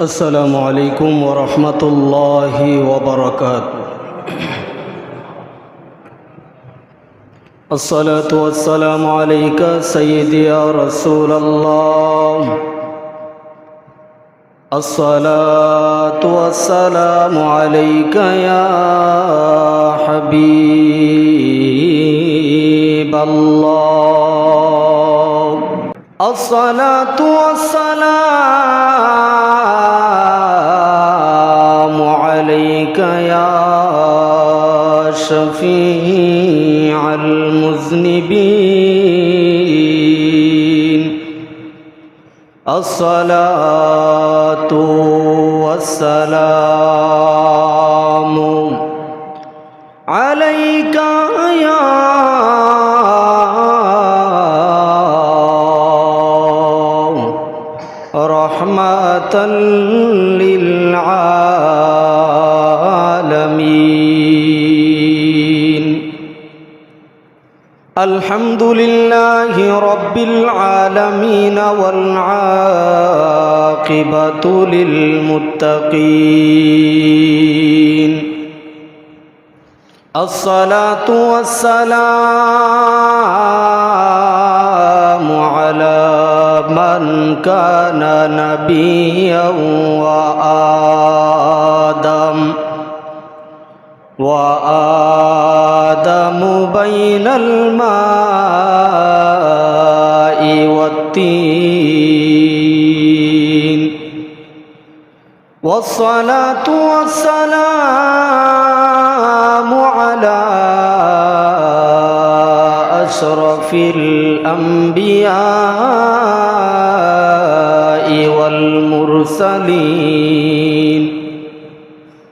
السلام عليكم ورحمة الله وبركاته. الصلاة والسلام عليك سيدي يا رسول الله. الصلاة والسلام عليك يا حبيب الله. الصلاة والسلام شفيع المذنبين. الصلاة والسلام عليك يا رحمة الحمد لله رب العالمين والعاقبة للمتقين. الصلاة والسلام على من كان نبيا وآدم وآدم بين الماء والتين. والصلاة والسلام على أشرف الأنبياء والمرسلين.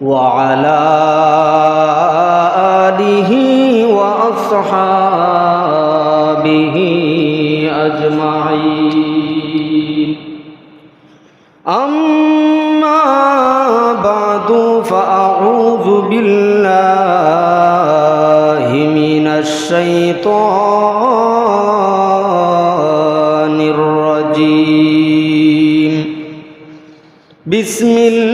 وعلى وأصحابه أجمعين أما بعد فأعوذ بالله من الشيطان الرجيم بسم الله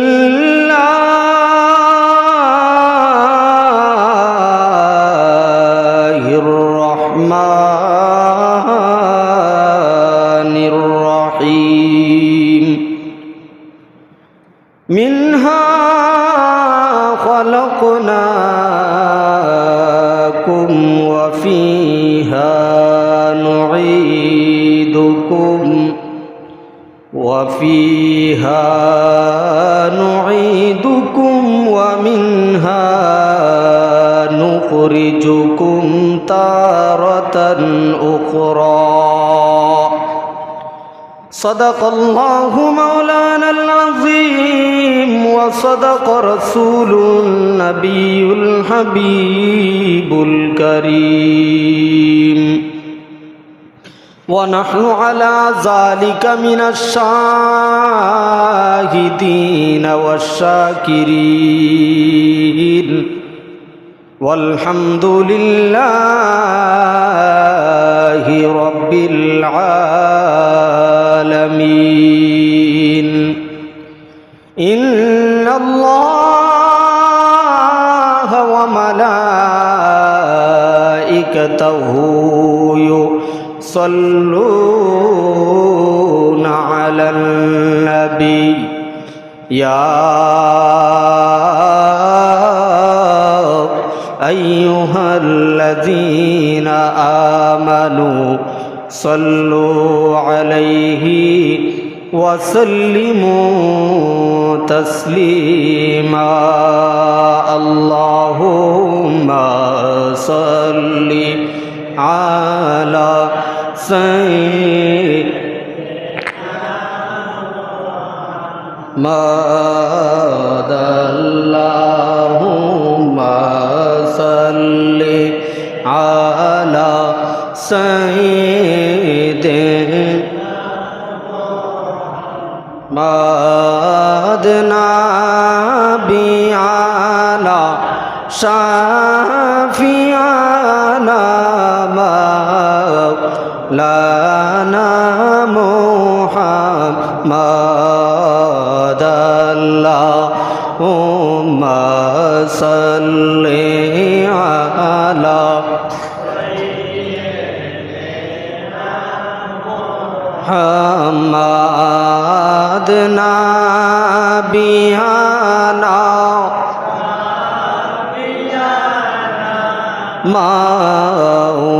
صدق الله مولانا العظيم وصدق رسول النبي الحبيب الكريم ونحن على ذلك من الشاهدين والشاكرين والحمد لله رب العالمين. إن الله وملائكته يصلون على النبي. يا صلوا عليه وسلموا تسليما. اللهم صل على سيدنا ماد اللهم صل على سيدنا মদনা বিয়ানা শাফিয়ানা মাওলানা মুহাম্মদ আল্লাহুম্মা সাল্লি আলা محمد সাধনা বিহানা মাওলানা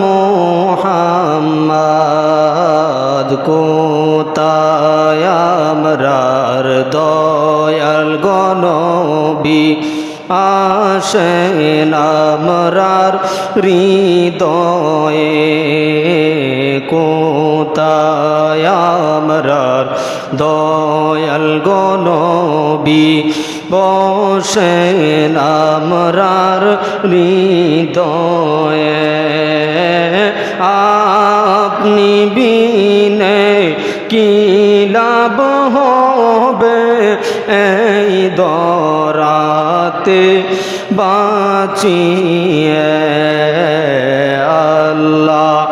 মোহাম্মদ কোতায় দয়াল গণবী? আসেন হৃদয়ে। আমরার দয়াল গনবী বসে আমরার হৃদয়ে। আপনি বিনে কি লাভ হবে এই দরাতে বাঁচিয়ে আল্লাহ?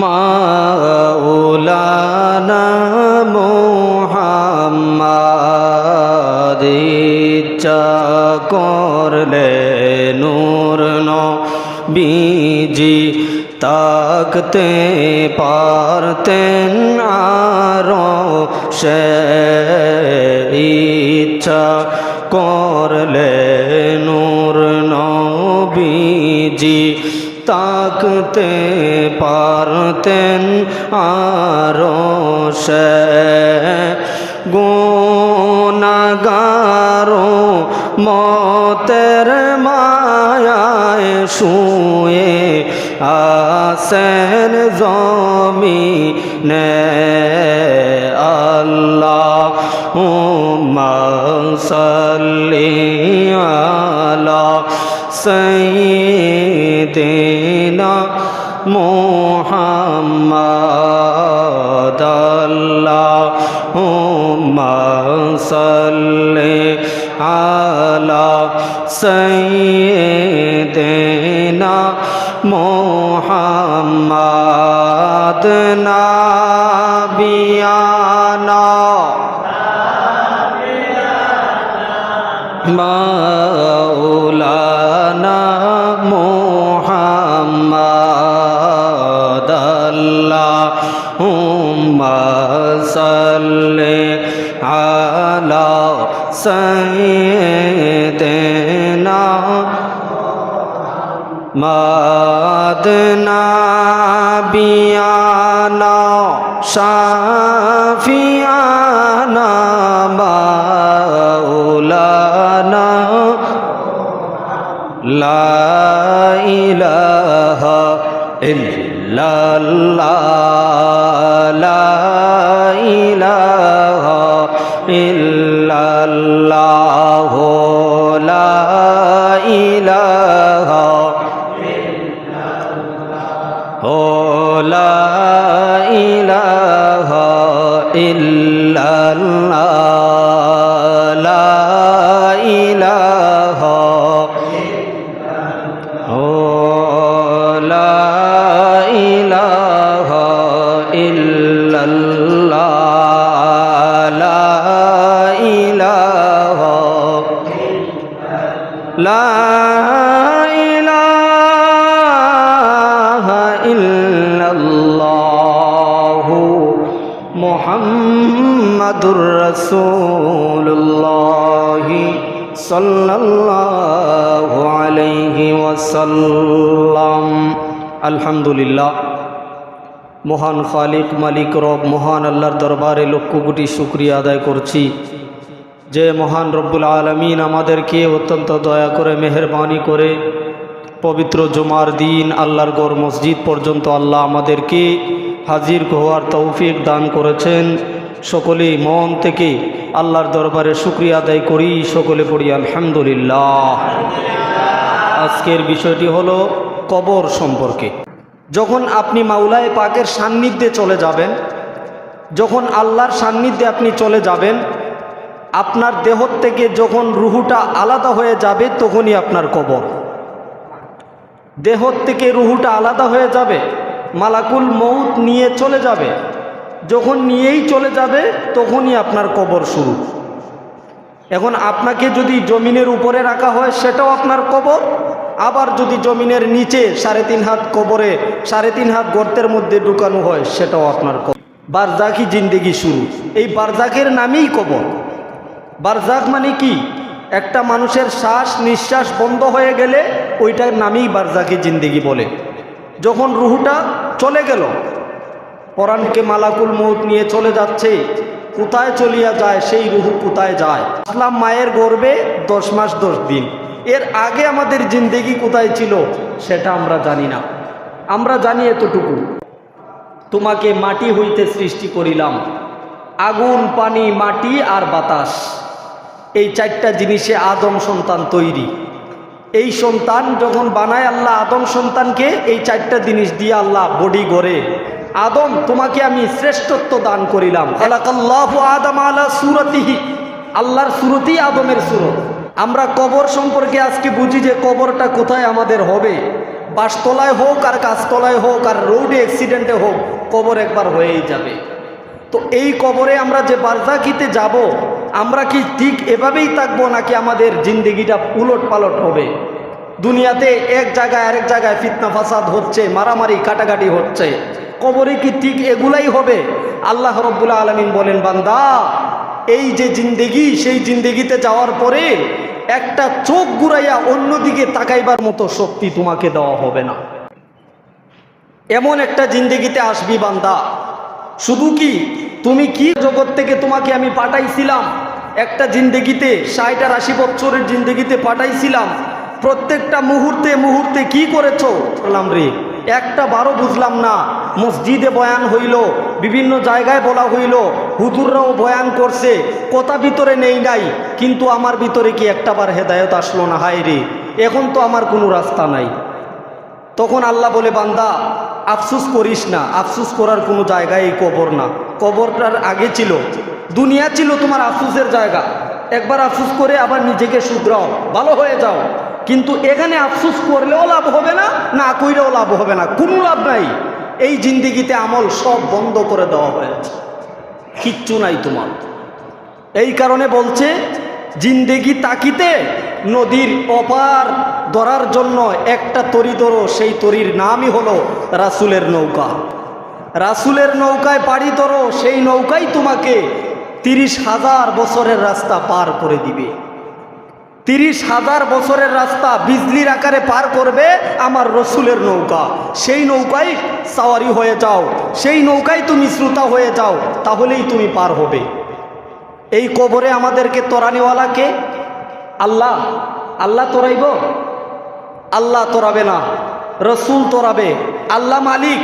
মাওলানা মোহাম্মদ ইচ্ছা করলে নূর নবীজি তাকতে পারতেন আরও সে ইচ্ছা করলে নূর নবীজি তাকতে পারতেন আরও সে। গুণাগারো মতের মায়ায় শুয়ে আসেন জমিনে আল্লাহ সাল্লি আলা সৈদিনা সাল্লি আলা সৈদিনা মোহাম্মদ নাবিয়ানা। মাওলানা মোহাম্মদ আল্লাহুম্মা সাল্লি আলা সাইয়্যিদিনা মাদনা বিয়ানা শাফিয়ানা মাওলানা লা ইলাহা ইল্লাল্লাহ লা ইলাহা ইল্লাল্লাহ লা ইলাহা সাল্লাল্লাহু আলাইহি ওয়াসাল্লাম। আলহামদুলিল্লাহ। মহান খালিক, মালিক, রব, মহান আল্লাহর দরবারে লক্ষ কোটি শুক্রিয়া আদায় করছি। যে মহান রব্বুল আলমিন আমাদেরকে অত্যন্ত দয়া করে, মেহরবানি করে, পবিত্র জুমার দিন, আল্লাহর গড় মসজিদ পর্যন্ত আল্লাহ আমাদেরকে হাজির হওয়ার তৌফিক দান করেছেন। সকলেই মন থেকে আল্লাহর দরবারে শুক্রিয়া আদায় করি, সকলে পড়ি আলহামদুলিল্লাহ। আজকের বিষয়টি হলো কবর সম্পর্কে। যখন আপনি মাওলায় পাকের সান্নিধ্যে চলে যাবেন, যখন আল্লাহর সান্নিধ্যে আপনি চলে যাবেন, আপনার দেহ থেকে যখন রুহুটা আলাদা হয়ে যাবে, তখনই আপনার কবর। দেহ থেকে রুহুটা আলাদা হয়ে যাবে, মালাকুল মৌত নিয়ে চলে যাবে। যখন নিয়েই চলে যাবে, তখনই আপনার কবর শুরু। এখন আপনাকে যদি জমিনের উপরে রাখা হয়, সেটাও আপনার কবর। আবার যদি জমিনের নিচে সাড়ে তিন হাত কবরে, সাড়ে তিন হাত গর্তের মধ্যে ঢুকানো হয়, সেটাও আপনার কবর। বারজাকি জিন্দেগি শুরু। এই বারজাকের নামেই কবর। বারজাক মানে কি? একটা মানুষের শ্বাস নিঃশ্বাস বন্ধ হয়ে গেলে, ওইটার নামেই বারজাকি জিন্দেগি বলে। যখন রুহুটা চলে গেল পরাণকে মালাকুল মৌত নিয়ে চলে যাচ্ছে। কোথায় চলিয়া যায়, সেই রুহু কোথায় যায়? আসলাম মায়ের গর্বে দশ মাস দশ দিন। এর আগে আমাদের জিন্দেগি কোথায় ছিল, সেটা আমরা জানি না। আমরা জানি এতটুকু। তোমাকে মাটি হইতে সৃষ্টি করিলাম। আগুন, পানি, মাটি আর বাতাস। এই চারটা জিনিসে আদম সন্তান তৈরি। এই সন্তান যখন বানায়, আল্লাহ আদম সন্তানকে এই চারটা জিনিস দিয়ে আল্লাহ বডি গড়ে। আদম, তোমাকে আমি শ্রেষ্ঠত্ব দান করিলাম। আদম আলা সুরতিহি। আল্লাহর সুরতি আদমের সুরত। আমরা কবর সম্পর্কে আজকে বুঝি যে কবরটা কোথায় আমাদের হবে। বাসতলায় হোক আর গাছতলায় হোক আর রোডে অ্যাক্সিডেন্টে হোক, কবর একবার হয়েই যাবে। তো এই কবরে আমরা যে বারজাকিতে যাব, আমরা কি ঠিক এভাবেই থাকব নাকি আমাদের জিন্দেগিটা উলট পালট হবে? দুনিয়াতে এক জায়গায় আরেক জায়গায় ফিতনা, ফাসাদ হচ্ছে, মারামারি, কাটাকাটি হচ্ছে। কবরে কি ঠিক এগুলাই হবে? আল্লাহ রব্বুল্লা আলমিন বলেন, বান্দা, এই যে জিন্দেগি, সেই জিন্দেগিতে যাওয়ার পরে একটা চোখ ঘুরাইয়া অন্যদিকে তাকাইবার মতো শক্তি তোমাকে দেওয়া হবে না। এমন একটা জিন্দেগিতে আসবি বান্দা। শুধু কি তুমি কি জগৎ থেকে তোমাকে আমি পাঠাইছিলাম? একটা জিন্দেগিতে, ষাট আর আশি বছরের জিন্দেগিতে পাঠাইছিলাম। প্রত্যেকটা মুহূর্তে মুহূর্তে কি করেছ? বললাম রে, একটা বারো বুঝলাম না। মসজিদে বয়ান হইল, বিভিন্ন জায়গায় বলা হইল, হুজুররাও বয়ান করছে, কথা ভিতরে নেই নাই, কিন্তু আমার ভিতরে কি একটাবার হেদায়ত আসলো না? হায় রে, এখন তো আমার কোনো রাস্তা নাই। তখন আল্লাহ বলে, বান্দা, আফসুস করিস না, আফসুস করার কোনো জায়গায় এই কবর না। কবরটার আগে ছিল, দুনিয়া ছিল তোমার আফসুসের জায়গা। একবার আফসুস করে আবার নিজেকে শুধরাও, ভালো হয়ে যাও। কিন্তু এখানে আফসুস করলেও লাভ হবে না না কইলেও লাভ হবে না। কোনো লাভ নাই। এই জিন্দিগিতে আমল সব বন্ধ করে দেওয়া হয়েছে। কিচ্ছু নাই তোমার। এই কারণে বলছে, জিন্দেগি তাকিতে নদীর অপার ধরার জন্য একটা তরি ধরো, সেই তরির নামই হলো রাসুলের নৌকা। রাসুলের নৌকায় পাড়ি ধরো, সেই নৌকাই তোমাকে তিরিশ হাজার বছরের রাস্তা পার করে দিবে। তিরিশ হাজার বছরের রাস্তা বিজলির আকারে পার করবে আমার রসুলের নৌকা। সেই নৌকায় সাওয়ারি হয়ে যাও। সেই নৌকায় তুমি শ্রোতা হয়ে যাও, তাহলেই তুমি পার হবে। এই কবরে আমাদেরকে তোরানেওয়ালাকে আল্লাহ। আল্লাহ তোরাইব? আল্লাহ তোরাবে না। রসুল তোরাবে। আল্লাহ মালিক।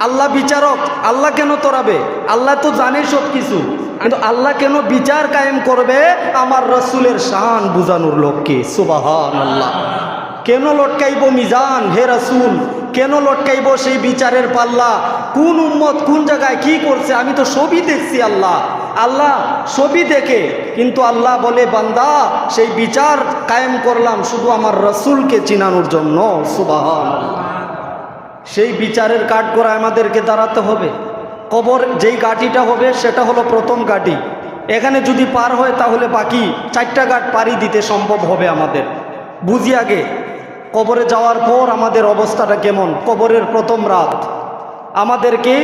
আল্লাহ বিচারক, আল্লাহ কেন তোরাবে? আল্লাহ তো জানে সব কিছু কিন্তু আল্লাহ কেন বিচার কায়েম করবে? আমার রসুলের শান বুঝানোর লোককে সুবাহান আল্লাহ কেন লটকাইব মিজান? হে রসুল, কেন লটকাইব সেই বিচারের পাল্লা? কোন উম্মত কোন জায়গায় কি করছে? আমি তো সবই দেখছি আল্লাহ। আল্লাহ সবই দেখে। কিন্তু আল্লাহ বলে, বান্দা, সেই বিচার কায়েম করলাম শুধু আমার রসুলকে চিনানোর জন্য। সুবাহান সেই বিচারের কাঠ করে আমাদেরকে দাঁড়াতে হবে। কবর যেই গাঠিটা হবে, সেটা হলো প্রথম গাঠি এখানে যদি পার হয়, তাহলে বাকি চারটা গাঠ পাড়ি দিতে সম্ভব হবে আমাদের। বুঝি আগে, কবরে যাওয়ার পর আমাদের অবস্থাটা কেমন? কবরের প্রথম রাত। আমাদেরকে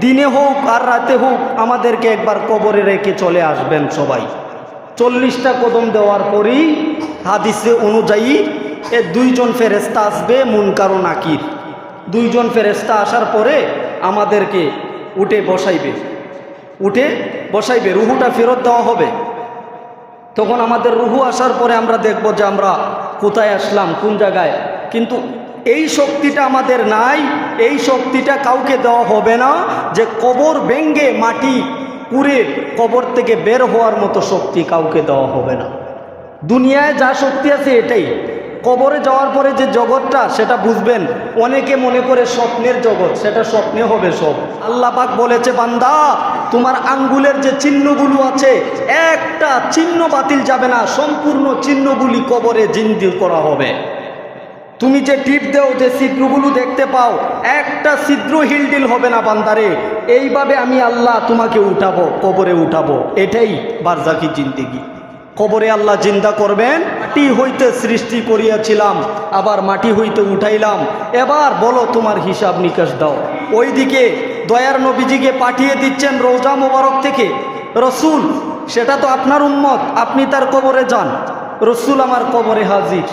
দিনে হোক আর রাতে হোক, আমাদেরকে একবার কবরে রেখে চলে আসবেন সবাই। চল্লিশটা কদম দেওয়ার পরই হাদিসে অনুযায়ী এ দুইজন ফেরেস্তা আসবে, মুনকার নাকির। দুইজন ফেরেস্তা আসার পরে আমাদেরকে উঠে বসাইবে। উঠে বসাইবে, রুহুটা ফেরত দেওয়া হবে। তখন আমাদের রুহু আসার পরে আমরা দেখব যে আমরা কোথায় আসলাম, কোন জায়গায়। কিন্তু এই শক্তিটা আমাদের নাই, এই শক্তিটা কাউকে দেওয়া হবে না যে কবর ভেঙ্গে মাটি পুড়ে কবর থেকে বের হওয়ার মতো শক্তি কাউকে দেওয়া হবে না। দুনিয়ায় যা শক্তি আছে এটাই। কবরে যাওয়ার পরে যে জগৎটা, সেটা বুঝবেন। অনেকে মনে করে স্বপ্নের জগৎ, সেটা স্বপ্নে হবে সব। আল্লাহ পাক বলেছে, বান্দা, তোমার আঙ্গুলের যে চিহ্নগুলো আছে, একটা চিহ্ন বাতিল যাবে না। সম্পূর্ণ চিহ্নগুলি কবরে জিন্দিল করা হবে। তুমি যে টিপ দেও, যে ছিদ্রগুলো দেখতে পাও, একটা ছিদ্র হিলডিল হবে না, বান্দারে। এইভাবে আমি আল্লাহ তোমাকে উঠাবো, কবরে উঠাবো। এটাই বারজাকি জিন্দিগি। কবরে আল্লাহ জিন্দা করবেন মাটি হইতে সৃষ্টি করিয়াছিলাম, আবার মাটি হইতে উঠাইলাম। এবার বলো তোমার হিসাব নিকাশ দাও। ওইদিকে দয়ার নবীজিকে পাঠিয়ে দিচ্ছেন রোজা মোবারক থেকে। রসুল, সেটা তো আপনার উন্মত আপনি তার কবরে যান। রসুল আমার কবরে হাজির।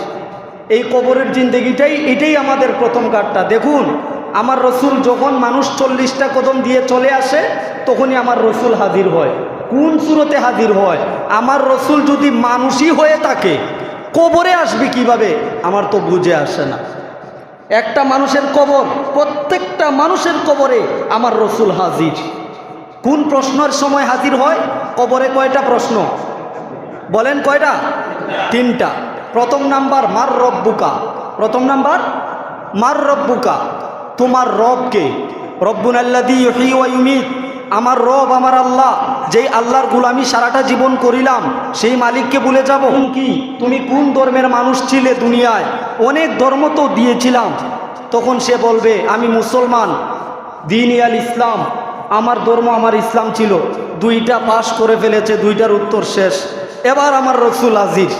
এই কবরের জিন্দগিটাই, এটাই আমাদের প্রথম কাঠটা। দেখুন, আমার রসুল যখন মানুষ চল্লিশটা কদম দিয়ে চলে আসে, তখনই আমার রসুল হাজির হয়। কোন সুরতে হাজির হয়? আমার রসুল যদি মানুষই হয়ে থাকে কবরে আসবে কীভাবে? আমার তো বুঝে আসে না। একটা মানুষের কবর, প্রত্যেকটা মানুষের কবরে আমার রসুল হাজির। কোন প্রশ্নের সময় হাজির হয়? কবরে কয়টা প্রশ্ন? বলেন কয়টা? তিনটা। প্রথম নাম্বার, মার রব্বুকা। প্রথম নাম্বার, মার রব্বুকা। তোমার রবকে। রব্বুন আল্লাদি ইউমিত। আমার রব, আমার আল্লাহ, যেই আল্লাহর গুলামি সারাটা জীবন করিলাম, সেই মালিককে ভুলে যাব কি, তুমি কোন ধর্মের মানুষ ছিলে দুনিয়ায়? অনেক ধর্ম তো দিয়েছিলাম। তখন সে বলবে, আমি মুসলমান, দিন ইয়াল ইসলাম, আমার ধর্ম আমার ইসলাম ছিল, দুইটা পাশ করে ফেলেছে, দুইটার উত্তর শেষ। এবার আমার রসুল আজির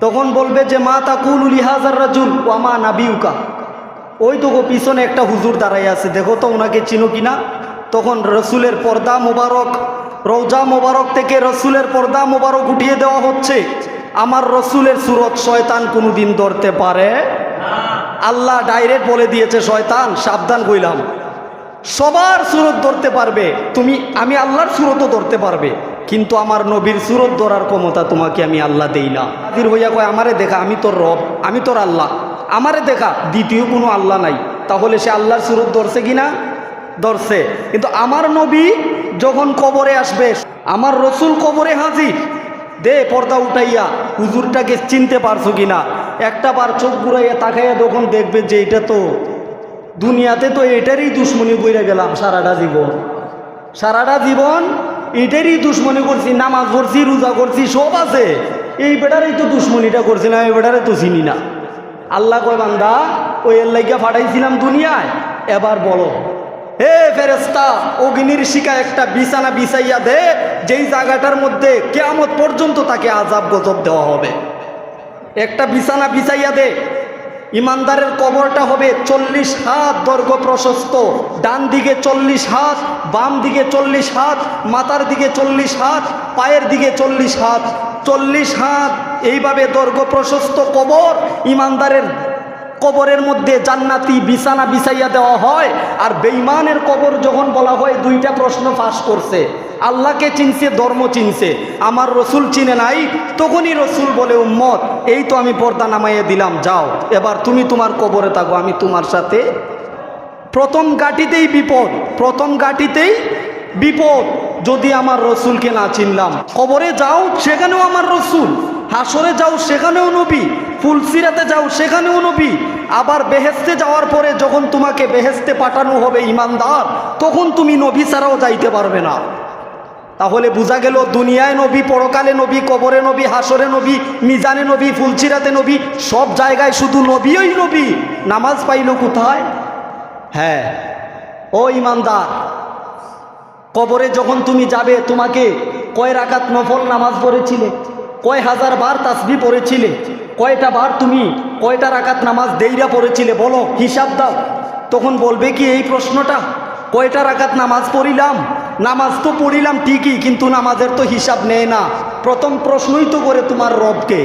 তখন বলবে যে, মা তাকুল লিহাজার রাজুল ও মা নাবিউকা। ওই তো পিছনে একটা হুজুর দাঁড়াই আছে, দেখো তো ওনাকে চিনো কিনা? তখন রসুলের পর্দা মোবারক রৌজা মোবারক থেকে রসুলের পর্দা মোবারক উঠিয়ে দেওয়া হচ্ছে। আমার রসুলের সুরত শয়তান কোনোদিন ধরতে পারে? আল্লাহ ডাইরেক্ট বলে দিয়েছে, শয়তান, সাবধান কইলাম সবার সুরত ধরতে পারবে। তুমি, আমি আল্লাহর সুরতও ধরতে পারবে। কিন্তু আমার নবীর সুরত ধরার ক্ষমতা তোমাকে আমি আল্লাহ দেই না। হাজির হইয়া কয়, আমারে দেখা, আমি তোর রব, আমি তোর আল্লাহ। আমারে দেখা, দ্বিতীয় কোনো আল্লাহ নাই। তাহলে সে আল্লাহর সুরত ধরছে কি না ধরছে। কিন্তু আমার নবী যখন কবরে আসবে, আমার রসুল কবরে হাজির, দে পর্দা উঠাইয়া, হুজুরটাকে চিনতে পারছ কিনা? একটা বার চোখ ঘুরাইয়া তাকাইয়া তখন দেখবে যে এটা তো দুনিয়াতে তো এটারই দুশ্মনী কইরা গেলাম সারাটা জীবন। সারাটা জীবন এটারই দুশ্মনী করছি, নামাজ পড়ছি, রোজা করছি, সব আছে। এই বেটারই তো দুশ্মনীটা করছি না, এই বেটারে তো চিনি না। আল্লাহ কয়, বান্দা, ওই এল্লাইকা ফাটাইছিলাম দুনিয়ায়, এবার বলো। হে ফেরেস্তা অগ্নির শিকা একটা বিছানা বিছাইয়া দে, যেই জায়গাটার মধ্যে কেয়ামত পর্যন্ত তাকে আজাব গজব দেওয়া হবে। একটা বিছানা বিছাইয়া দে, ইমানদারের কবরটা হবে চল্লিশ হাত দৈর্ঘ্য প্রশস্ত, ডান দিকে চল্লিশ হাত, বাম দিকে চল্লিশ হাত, মাথার দিকে চল্লিশ হাত, পায়ের দিকে চল্লিশ হাত। চল্লিশ হাত, এইভাবে দৈর্ঘ্য প্রশস্ত কবর ইমানদারের কবরের মধ্যে জান্নাতি বিছানা বিছাইয়া দেওয়া হয়, আর বেইমানের কবর যখন বলা হয়, দুইটা প্রশ্ন ফাঁস করছে। আল্লাহকে চিনছে, ধর্ম চিনছে, আমার রসুল চিনে নাই, তখনই রসুল বলে, উম্মত, এই তো আমি পর্দা নামাইয়ে দিলাম, যাও, এবার তুমি তোমার কবরে থাকো, আমি তোমার সাথে। প্রথম গাটিতেই বিপদ, প্রথম গাটিতেই বিপদ, যদি আমার রসুলকে না চিনলাম। কবরে যাও, সেখানেও আমার রসুল হাসরে যাও, সেখানেও নবী ফুলসিরাতে যাও, সেখানেও নবী। আবার বেহেস্তে যাওয়ার পরে যখন তোমাকে বেহেস্তে পাঠানো হবে ইমানদার, তখন তুমি নবী ছাড়াও যাইতে পারবে না। তাহলে বোঝা গেল, দুনিয়ায় নবী, পরকালে নবী, কবরে নবী হাসরে নবী, মিজানে নবী ফুলচিরাতে নবী, সব জায়গায় শুধু নবীই নবী। নামাজ পাইল কোথায়? হ্যাঁ ও ইমানদার, কবরে যখন তুমি যাবে, তোমাকে কয় রাকাত নফল নামাজ পড়েছিলে? কয় হাজার বার তাসবি পড়েছিলে? কয়টা বার তুমি কয়টা রাকাত নামাজ দেইরা পড়েছিলে? বলো, হিসাব দাও। তখন বলবে কি এই প্রশ্নটা? কয়টা রাকাত নামাজ পড়িলাম? নামাজ তো পড়িলাম ঠিকই, কিন্তু নামাজের তো হিসাব নেয় না। প্রথম প্রশ্নই তো করে তোমার রবকে।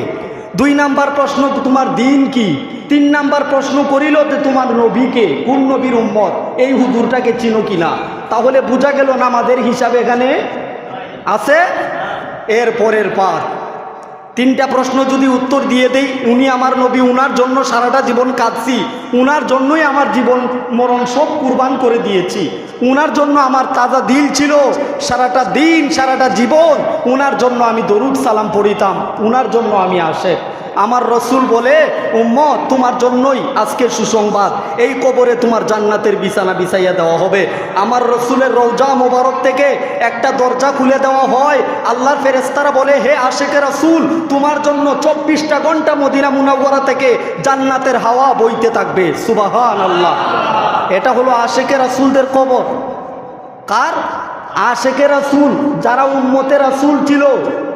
দুই নাম্বার প্রশ্ন, তোমার দিন কি? তিন নাম্বার প্রশ্ন করিল যে তোমার নবীকে, কোন নবীর উম্মত? এই হুজুরটাকে চিনো কিনা তাহলে বোঝা গেল নামাজের হিসাব এখানে আছে। এর পরের পার তিনটা প্রশ্ন যদি উত্তর দিয়ে দেই, উনি আমার নবী, উনার জন্য সারাটা জীবন কাঁদছি। উনার জন্যই আমার জীবন মরণ সব কুরবান করে দিয়েছি। উনার জন্য আমার তাজা দিল ছিল, সারাটা দিন, সারাটা জীবন। উনার জন্য আমি দরুদ সালাম পড়িতাম, উনার জন্য আমি আসে। আমার রসুল বলে, উম্মত, তোমার জন্যই আজকে সুসংবাদ। এই কবরে তোমার জান্নাতের বিছানা বিছাইয়া দেওয়া হবে। আমার রসুলের রৌজা মোবারক থেকে একটা দরজা খুলে দেওয়া হয়। আল্লাহর ফেরেস্তারা বলে, হে আশেকে রসুল, তোমার জন্য চব্বিশটা ঘণ্টা মদিনা মুনাওয়ারা থেকে জান্নাতের হাওয়া বইতে থাকবে। সুবাহান আল্লাহ এটা হলো আশেকে রাসুলদের কবর। কার? আশেকে রাসুল, যারা উম্মতে রাসুল ছিল।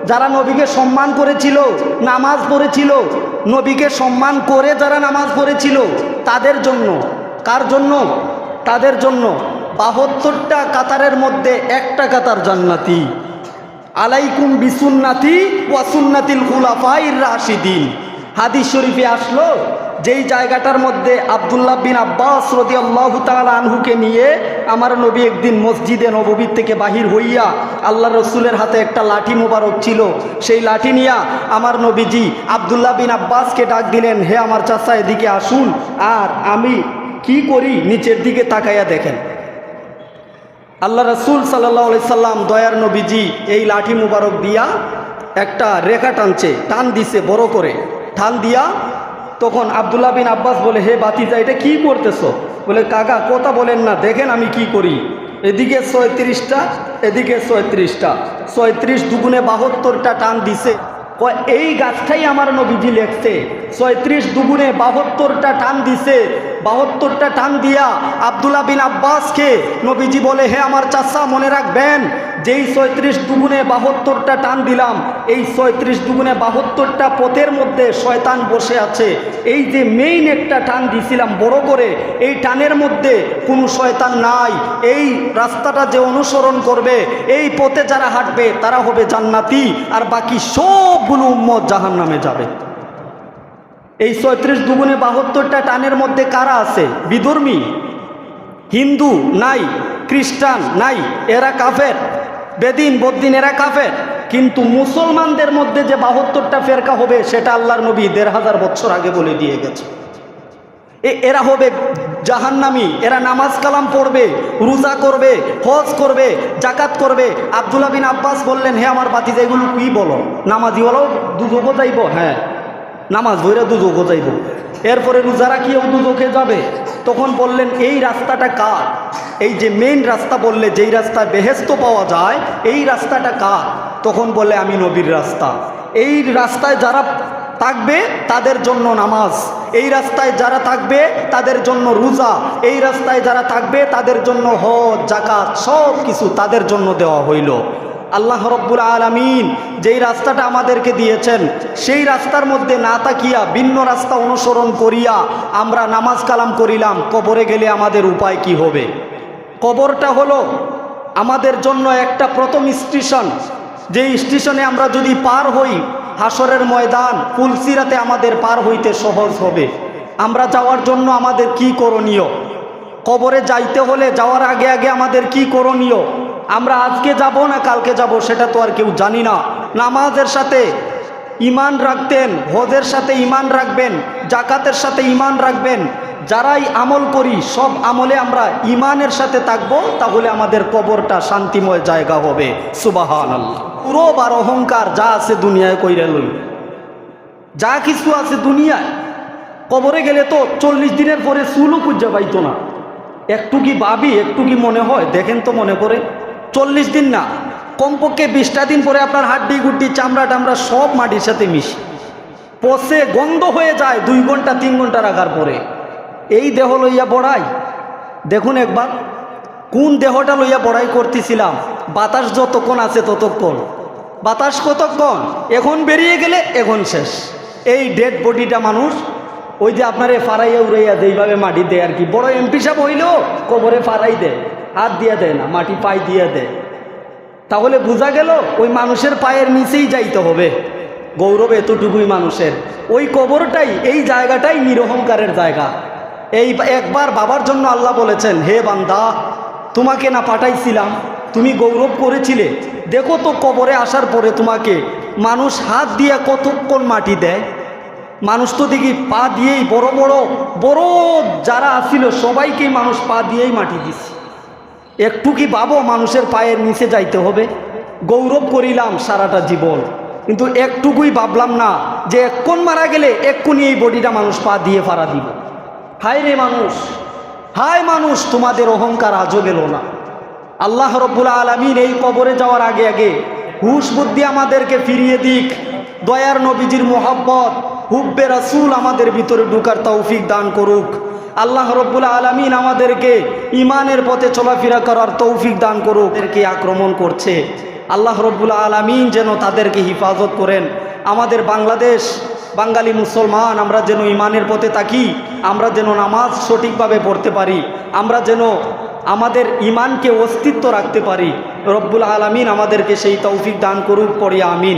যারা নবীকে সম্মান করেছিল, নামাজ পড়েছিল, নবীকে সম্মান করে যারা নামাজ পড়েছিল, তাদের জন্য। কার জন্য? তাদের জন্য। বাহাত্তরটা কাতারের মধ্যে একটা কাতার জান্নাতি। আলাইকুম বিসুন্নাতি ওয়াসুন্নাতিল খুলাফাই রাশিদিন। হাদিস শরীফে আসলো যেই জায়গাটার মধ্যে আবদুল্লাহ বিন আব্বাস রদি আল্লাহ তাল আনহুকে নিয়ে আমার নবী একদিন মসজিদে নববীর থেকে বাহির হইয়া আল্লাহ রসুলের হাতে একটা লাঠি মোবারক ছিল। সেই লাঠি নিয়া আমার নবীজি আবদুল্লাহ বিন আব্বাসকে ডাক দিলেন, হে আমার চাচা, এদিকে আসুন। আর আমি কি করি? নিচের দিকে তাকাইয়া দেখেন। আল্লাহ রসুল সাল্লাহ সাল্লাম দয়ার নবীজি এই লাঠি মুবারক দিয়া একটা রেখা টানছে, টান দিছে বড় করে। টান দিয়া তখন আবদুল্লাহ বিন আব্বাস বলে, হে বাতিজা, এটা কি করতেছো? বলে, কাকা, কথা বলেন না, দেখেন আমি কি করি। এদিকে ছয়ত্রিশটা এদিকে ছয়ত্রিশটা, ছয়ত্রিশ দুগুণে বাহাত্তরটা টান দিছে। এই গাছটাই আমার নবীজি লেখছে। ছয়ত্রিশ দুগুণে বাহাত্তরটা টান দিছে। বাহাত্তরটা টান দিয়া আবদুল্লাহ বিন আব্বাসকে নবীজি বলে, হে আমার চাষা মনে রাখবেন, যেই ছয়ত্রিশ দুগুণে বাহাত্তরটা টান দিলাম, এই ছয়ত্রিশ দুগুণে বাহাত্তরটা পথের মধ্যে শয়তান বসে আছে। এই যে মেইন একটা টান দিছিলাম, বড় করে, এই টানের মধ্যে কোনো শয়তান নাই। এই রাস্তাটা যে অনুসরণ করবে, এই পথে যারা হাঁটবে, তারা হবে জান্নাতি। আর বাকি সবগুলো উম্মত জাহান নামে যাবে। এই ছয়ত্রিশ দুগুণে বাহাত্তরটা টানের মধ্যে কারা আছে? বিধর্মী? হিন্দু? নাই। খ্রিস্টান? নাই। এরা কাফের। বেদিন, বদ্দিন, এরা কাফের। কিন্তু মুসলমানদের মধ্যে যে বাহাত্তরটা ফেরকা হবে, সেটা আল্লাহর নবী দেড় হাজার বছর আগে বলে দিয়ে গেছে। এরা হবে জাহান্নামি, এরা নামাজ কালাম পড়বে, রোজা করবে, হজ করবে জাকাত করবে। আবদুল্লাহ বিন আব্বাস বললেন হ্যাঁ আমার বাতিজা, এগুলো কি বলো? নামাজি বলো দুজোগো যাইব? হ্যাঁ নামাজ ধরে দুজোগো যাইব। এরপরে রোজারা কিও দুজোকে যাবে। তখন বললেন, এই রাস্তাটা কার? এই যে মেইন রাস্তা বললে, যেই রাস্তায় বেহেস্ত পাওয়া যায়, এই রাস্তাটা কার? তখন বলে আমি নবীর রাস্তা। এই রাস্তায় যারা থাকবে তাদের জন্য নামাজ। এই রাস্তায় যারা থাকবে তাদের জন্য রোজা। এই রাস্তায় যারা থাকবে তাদের জন্য হজ জাকাত সব কিছু তাদের জন্য দেওয়া হইল। আল্লাহ রব্বুল আলমিন যেই রাস্তাটা আমাদেরকে দিয়েছেন, সেই রাস্তার মধ্যে না তাকিয়া, ভিন্ন রাস্তা অনুসরণ করিয়া আমরা নামাজ কালাম করিলাম, কবরে গেলে আমাদের উপায় কি হবে? কবরটা হলো আমাদের জন্য একটা প্রথম স্টেশন। যে স্টেশনে আমরা যদি পার হই হাসরের ময়দান ফুলসিরাতে আমাদের পার হইতে সহজ হবে। আমরা যাওয়ার জন্য আমাদের কি করণীয়? কবরে যাইতে হলে যাওয়ার আগে আগে আমাদের কি করণীয়? আমরা আজকে যাব না কালকে যাব সেটা তো আর কেউ জানি না। নামাজের সাথে ইমান রাখতেন, হজের সাথে ইমান রাখবেন জাকাতের সাথে ইমান রাখবেন যারাই আমল করি, সব আমলে আমরা ইমানের সাথে থাকব, তাহলে আমাদের কবরটা শান্তিময় জায়গা হবে। সুবাহান আল্লাহ পুরো আর অহংকার যা আছে দুনিয়ায় কইরা লই। যা কিছু আছে দুনিয়ায়। কবরে গেলে তো চল্লিশ দিনের পরে চুলও পুজো পাইতো না। একটু কি ভাবি, একটু কি মনে হয়? দেখেন তো মনে করে চল্লিশ দিন না, কমপক্ষে বিশটা দিন পরে আপনার হাড্ডি, গুড্ডি, চামড়া, টামড়া সব মাটির সাথে মিশে। পচে গন্ধ হয়ে যায় দুই ঘণ্টা, তিন ঘণ্টা রাখার পরে। এই দেহ লইয়া বড়াই। দেখুন একবার, কোন দেহটা লইয়া বড়াই করতেছিলাম? বাতাস যতক্ষণ আছে ততক্ষণ। বাতাস কতক্ষণ? এখন বেরিয়ে গেলে এখন শেষ। এই ডেড বডিটা মানুষ, ওই যে আপনারে ফারাইয়া উড়াইয়া যেইভাবে মাটি দেয় আর কি, বড় এমপি সাহেব হইলেও কবরে ফারাই দেয়, হাত দিয়ে দেয় না, মাটি পাই দিয়ে দেয়। তাহলে বোঝা গেল ওই মানুষের পায়ের নিচেই যাইতে হবে। গৌরব এতটুকুই মানুষের। ওই কবরটাই, এই জায়গাটাই নিরহংকারের জায়গা। এই একবার বাবার জন্য আল্লাহ বলেছেন, হে বান্দা, তোমাকে না পাঠাইছিলাম, তুমি গৌরব করেছিলে। দেখো তো কবরে আসার পরে তোমাকে, মানুষ হাত দিয়ে কতক্ষণ মাটি দেয়? মানুষ তো দেখি পা দিয়েই বড় বড় বড় যারা আসছিল সবাইকেই মানুষ পা দিয়েই মাটি দিছে। একটু কি ভাবো, মানুষের পায়ের নিচে যাইতে হবে? গৌরব করিলাম সারাটা জীবন। কিন্তু একটুকুই ভাবলাম না, যে এক্ষণ মারা গেলে এক্ষুনি এই বডিটা মানুষ পা দিয়ে ফাড়া দিব। হায় রে মানুষ, হায় মানুষ, তোমাদের অহংকার আজও গেল না। আল্লাহ রব্বুল আলমিন এই কবরে যাওয়ার আগে আগে হুশ বুদ্ধি আমাদেরকে ফিরিয়ে দিক, দয়ার নবীজির মোহাব্বত, হুব্বে রাসুল আমাদের ভিতরে ঢুকার তৌফিক দান করুক। আল্লাহ রব্বুল আলমিন আমাদেরকে ইমানের পথে চলাফেরা করার তৌফিক দান করুক। এদেরকে আক্রমণ করছে। আল্লাহ রব্বুল আলমিন যেন তাদেরকে হিফাজত করেন। আমাদের বাংলাদেশ বাঙালি মুসলমান, আমরা যেন ইমানের পথে থাকি, আমরা যেন নামাজ সঠিকভাবে পড়তে পারি, আমরা যেন আমাদের ইমানকে অস্তিত্ব রাখতে পারি। রব্বুল আলমিন আমাদেরকে সেই তৌফিক দান করুক, পড়ি, আমিন।